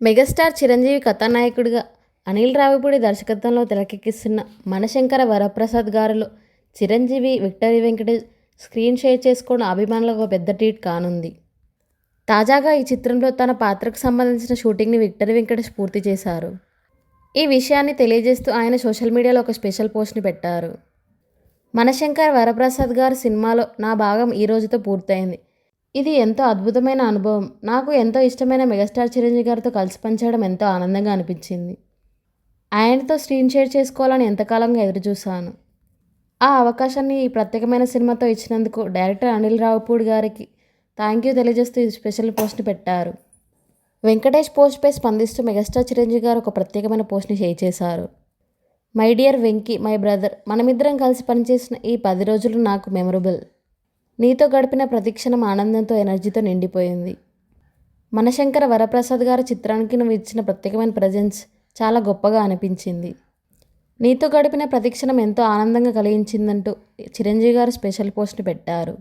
Megastar Chiranjeevi కథానాయకుడిగా అనిల్ రావిపూడి దర్శకత్వంలో తెరకెక్కిస్తున్న మనశంకర వరప్రసాద్ గారిలో Chiranjeevi victory Venkatesh screen share చేసుకోవడం అభిమానులకు ఒక పెద్ద ట్రీట్ కానుంది. తాజాగా ఈ చిత్రంలో తన పాత్రకు సంబంధించిన షూటింగ్ని విక్టరీ వెంకటేష్ పూర్తి చేశారు. ఈ విషయాన్ని తెలియజేస్తూ ఆయన సోషల్ మీడియాలో ఒక స్పెషల్ పోస్ట్ని పెట్టారు. మనశంకర్ వరప్రసాద్ గారు సినిమాలో నా భాగం ఈ రోజుతో పూర్తయింది. ఇది ఎంతో అద్భుతమైన అనుభవం. నాకు ఎంతో ఇష్టమైన మెగాస్టార్ చిరంజీవి గారితో కలిసి పనిచేయడం ఎంతో ఆనందంగా అనిపించింది. ఆయనతో స్క్రీన్ షేర్ చేసుకోవాలని ఎంతకాలంగా ఎదురుచూశాను. ఆ అవకాశాన్ని ఈ ప్రత్యేకమైన సినిమాతో ఇచ్చినందుకు డైరెక్టర్ అనిల్ రావుపూడి గారికి థ్యాంక్ యూ తెలియజేస్తూ ఈ స్పెషల్ పోస్ట్ని పెట్టారు. వెంకటేష్ పోస్ట్పై స్పందిస్తూ మెగాస్టార్ చిరంజీవి గారు ఒక ప్రత్యేకమైన పోస్ట్ని షేర్ చేశారు. My dear Venky my brother మనమిద్దరం కలిసి పనిచేసిన ఈ పది రోజులు నాకు మెమొరబుల్. నీతో గడిపిన ప్రతిక్షణం ఆనందంతో ఎనర్జీతో నిండిపోయింది. మనశంకర వరప్రసాద్ గారి చిత్రానికి నువ్వు ఇచ్చిన ప్రత్యేకమైన ప్రజెన్స్ చాలా గొప్పగా అనిపించింది. నీతో గడిపిన ప్రతిక్షణం ఎంతో ఆనందంగా కలిగించిందంటూ చిరంజీవి గారు స్పెషల్ పోస్ట్ పెట్టారు.